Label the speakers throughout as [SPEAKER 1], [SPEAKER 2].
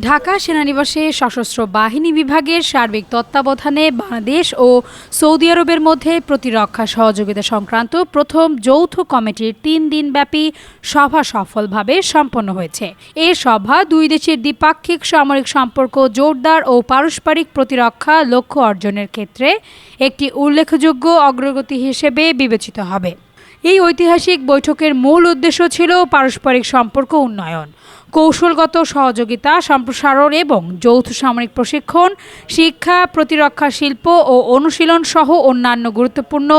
[SPEAKER 1] ঢাকা সেনানিবাসে সশস্ত্র বাহিনী বিভাগের সার্বিক তত্ত্বাবধানে বাংলাদেশ ও সৌদি আরবের মধ্যে প্রতিরক্ষা সহযোগিতা সংক্রান্ত প্রথম যৌথ কমিটির তিন দিনব্যাপী সভা সফলভাবে সম্পন্ন হয়েছে। এ সভা দুই দেশের দ্বিপাক্ষিক সামরিক সম্পর্ক জোরদার ও পারস্পরিক প্রতিরক্ষা লক্ষ্য অর্জনের ক্ষেত্রে একটি উল্লেখযোগ্য অগ্রগতি হিসেবে বিবেচিত হবে। এই ঐতিহাসিক বৈঠকের মূল উদ্দেশ্য ছিল পারস্পরিক সম্পর্ক উন্নয়ন, কৌশলগত সহযোগিতা, সম্প্রসারণ এবং যৌথ সামরিক প্রশিক্ষণ, শিক্ষা, প্রতিরক্ষা শিল্প ও অনুশীলন সহ অন্যান্য গুরুত্বপূর্ণ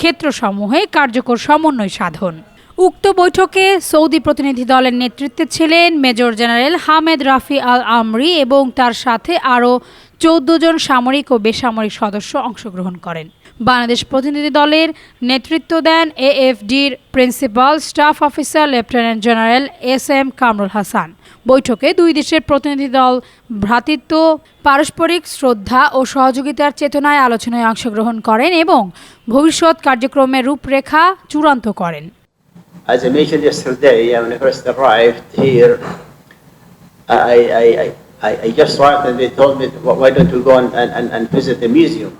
[SPEAKER 1] ক্ষেত্রসমূহে কার্যকর সমন্বয় সাধন। উক্ত বৈঠকে সৌদি প্রতিনিধি দলের নেতৃত্বে ছিলেন major general Hamed Rafi Al Amri এবং তার সাথে আরও চৌদ্দ জন সামরিক ও বেসামরিক সদস্য অংশগ্রহণ করেন। বাংলাদেশ প্রতিনিধি দলের নেতৃত্ব দেন এএফডির principal staff officer lieutenant general S M Kamrul Hasan. বৈঠকে দুই দেশের প্রতিনিধি দল ভ্রাতৃত্ব পারস্পরিক শ্রদ্ধা ও সহযোগিতার চেতনায় আলোচনায় অংশগ্রহণ করেন এবং ভবিষ্যৎ কার্যক্রমের রূপরেখা চূড়ান্ত করেন।
[SPEAKER 2] As I mentioned yesterday, when I first arrived here, I, I, I, I just arrived and they told me, "Why- why don't you go and, and, and visit the museum?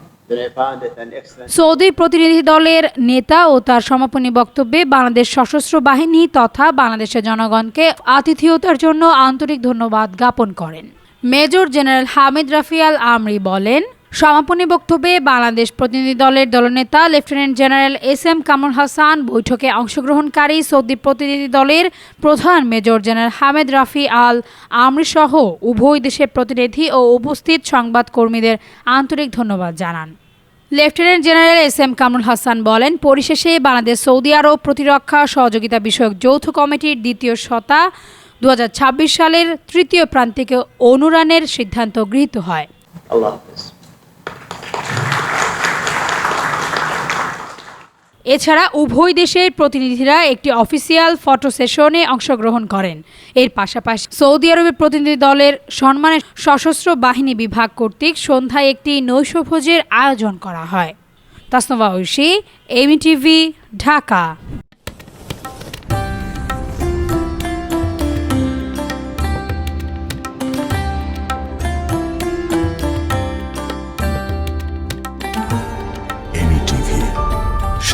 [SPEAKER 1] Saudi প্রতিনিধি দলের নেতা ও তার সমাপনী বক্তব্যে বাংলাদেশ সশস্ত্র বাহিনী তথা বাংলাদেশের জনগণকে আতিথেয়তার জন্য আন্তরিক ধন্যবাদ জ্ঞাপন করেন। Major general Hamid Rafial Amri বলেন, সমাপনী বক্তব্যে বাংলাদেশ প্রতিনিধি দলের দলনেতা lieutenant general S M Kamrul Hasan বৈঠকে অংশগ্রহণকারী সৌদি প্রতিনিধি দলের প্রধান major general Hamed Rafi Al Amri সহ উভয় দেশের প্রতিনিধি ও উপস্থিত সংবাদকর্মীদের আন্তরিক ধন্যবাদ জানান। Lieutenant general S M Kamrul Hasan বলেন, পরিশেষে বাংলাদেশ সৌদি আরব প্রতিরক্ষা সহযোগিতা বিষয়ক যৌথ কমিটির দ্বিতীয় শতা দু সালের তৃতীয় প্রান্তিকে অনুরানের সিদ্ধান্ত গৃহীত হয়
[SPEAKER 2] আল্লাহ.
[SPEAKER 1] এছাড়া উভয় দেশের প্রতিনিধিরা একটি অফিসিয়াল ফটো সেশনে অংশগ্রহণ করেন। এর পাশাপাশি সৌদি আরবের প্রতিনিধি দলের সম্মানে সশস্ত্র বাহিনী বিভাগ কর্তৃক সন্ধ্যায় একটি নৈশভোজের আয়োজন করা হয়। তাসনবা ঐশী, এমি টিভি, ঢাকা।